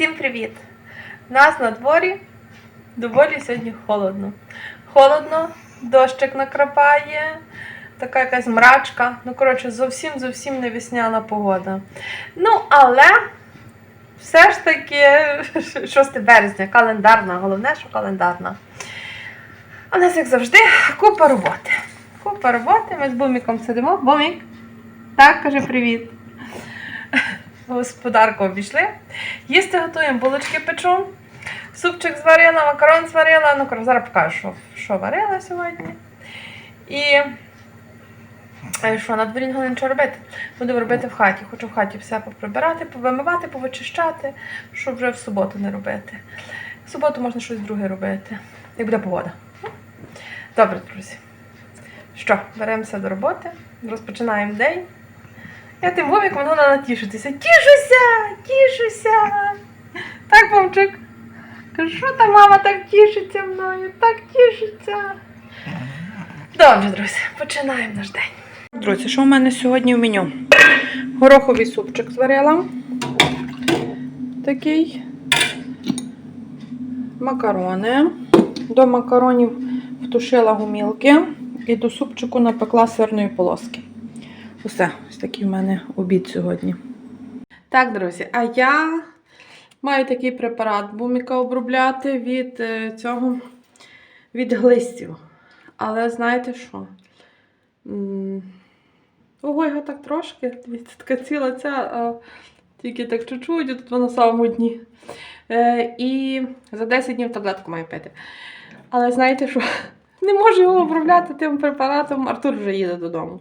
всім привіт! У нас на дворі доволі сьогодні холодно. Холодно, дощик накрапає, така якась мрачка. Ну, коротше, зовсім зовсім не весняна погода. Ну, але все ж таки 6 березня, календарна, головне, що календарна. У нас, як завжди, купа роботи. Купа роботи. Ми з Буміком сидимо. Бумік, так, каже привіт. Господарку обійшли. Їсти готуємо, булочки печу. Супчик зварила, макарон зварила. Ну, коротше, зараз покажу, що, що варила сьогодні. І що, на дворі не нічого робити. Буду робити в хаті. Хочу в хаті все поприбирати, повимивати, повичищати, щоб вже в суботу не робити. В суботу можна щось друге робити. Як буде погода. Добре, друзі. Що, беремося до роботи, розпочинаємо день. Я тим вовіком вона натішитися. Тішуся! Тішуся! Так, Вовчик? Кажу, що та мама так тішиться мною, так тішиться. Добре, друзі, починаємо наш день. Друзі, що в мене сьогодні в меню? Гороховий супчик зварила. Такий. Макарони. До макаронів втушила гумілки і до супчику напекла сирної полоски. Усе, такий в мене обід сьогодні. Так, друзі, а я маю такий препарат буміка обробляти від е, цього від глистів. Але знаєте що? Ого, його так трошки. Дивіться, така ціла ця, а тільки так чуть-чуть, тут вона на самому дні. Е, і за 10 днів таблетку маю пити. Але знаєте що? Не можу його обробляти тим препаратом. Артур вже їде додому.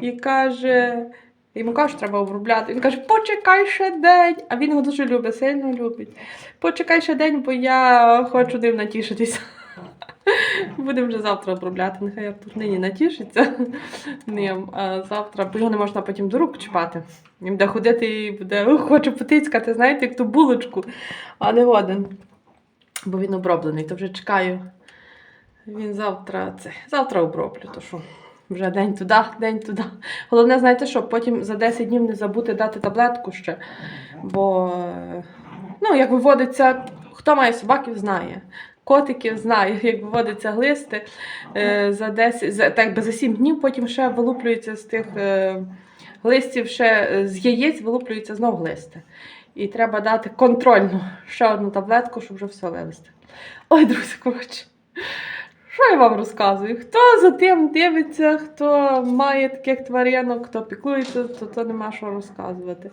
І каже, йому кажуть, треба обробляти. Він каже, почекай ще день. А він його дуже любить, сильно любить. Почекай ще день, бо я хочу ним натішитися. Будемо вже завтра обробляти. Нехай Артур нині натішиться ним, а завтра, бо його не можна потім до рук чіпати. Він буде ходити і буде «Ух, хочу потицькати, знаєте, як ту булочку, а не годен. Бо він оброблений, то вже чекаю. Він завтра це. Завтра оброблю, то що вже день туди, день туди. Головне, знаєте що, потім за 10 днів не забути дати таблетку ще. Бо, ну, як виводиться, хто має собаків, знає. Котиків знає, як виводиться глисти е, за 10, за, так би за 7 днів, потім ще вилуплюється з тих е, глистів, ще е, з яєць вилуплюються знов глисти. І треба дати контрольну ще одну таблетку, щоб вже все вивести. Ой, друзі, коротше. Що я вам розказую? Хто за тим дивиться, хто має таких тваринок, хто піклується, то, то нема що розказувати.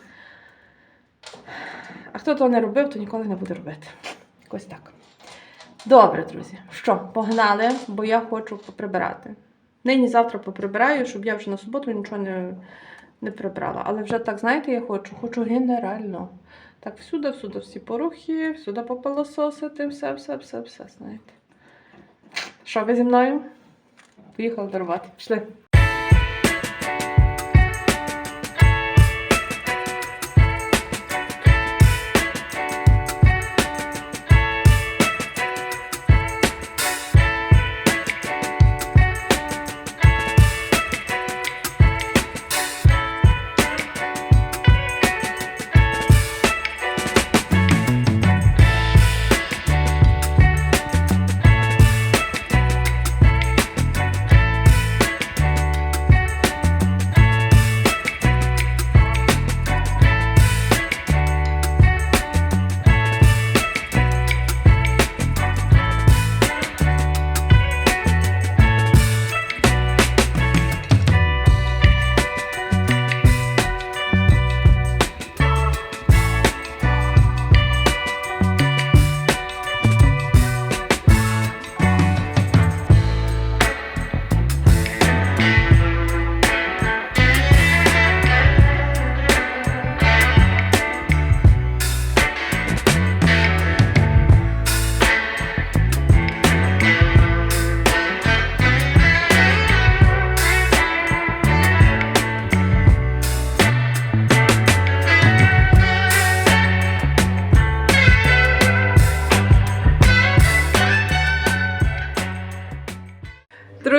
А хто то не робив, то ніколи не буде робити. Якось так. Добре, друзі. Що, погнали, бо я хочу поприбирати. Нині завтра поприбираю, щоб я вже на суботу нічого не, не прибрала. Але вже так, знаєте, я хочу, хочу генерально. Так, всюди, всюди всі порухи, всюди попилососити, все, все, все, все, знаєте. Що ви зі мною? Поїхали дарувати. Пішли.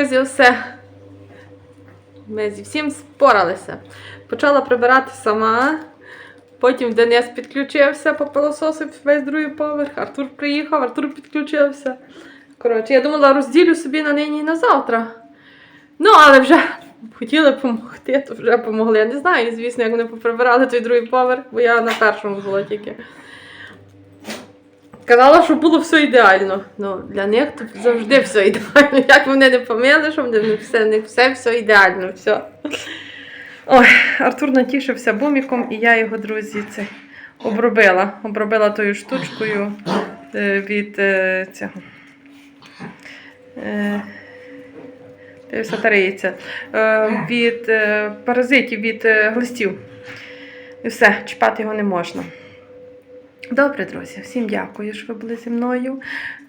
Друзі, все. Ми зі всім споралися. Почала прибирати сама. Потім Денис підключився, попилососив весь другий поверх. Артур приїхав, Артур підключився. Коротше, я думала, розділю собі на нині і на завтра. Ну, але вже хотіли допомогти, то вже помогли. Я не знаю, звісно, як вони поприбирали той другий поверх, бо я на першому була тільки. Казала, що було все ідеально. Ну, для них то завжди все ідеально. Як вони не помили, що вони все, не все, все ідеально. Все. Ой, Артур натішився буміком, і я його, друзі, це обробила. Обробила тою штучкою е, від е, цього. Е, дивися, тариється. Е, від паразитів, від глистів. І все, чіпати його не можна. Добре, друзі, всім дякую, що ви були зі мною.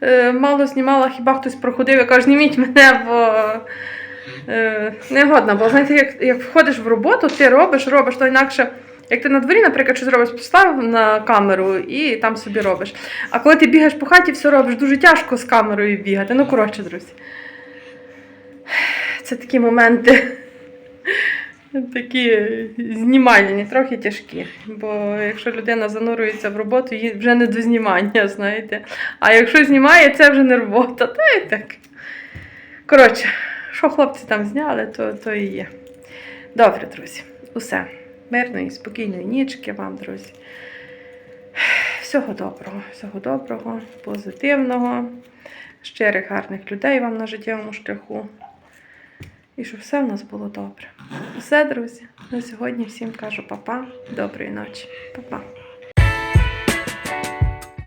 Е, мало знімала, хіба хтось проходив, я кажу, зніміть мене, бо е, не годна. Бо знаєте, як, як входиш в роботу, ти робиш, робиш, то інакше. Як ти на дворі, наприклад, щось робиш, поставив на камеру і там собі робиш. А коли ти бігаєш по хаті, все робиш, дуже тяжко з камерою бігати. Ну, коротше, друзі. Це такі моменти. Такі знімальні, трохи тяжкі. Бо якщо людина занурюється в роботу, їй вже не до знімання, знаєте. А якщо знімає, це вже не робота. Та й так. Коротше, що хлопці там зняли, то, то і є. Добре, друзі, усе. Мирної, спокійної нічки вам, друзі. Всього доброго, всього доброго, позитивного, щирих, гарних людей вам на життєвому шляху. І щоб все в нас було добре. Все, друзі. На сьогодні всім кажу па-па. Доброї ночі. Па-па.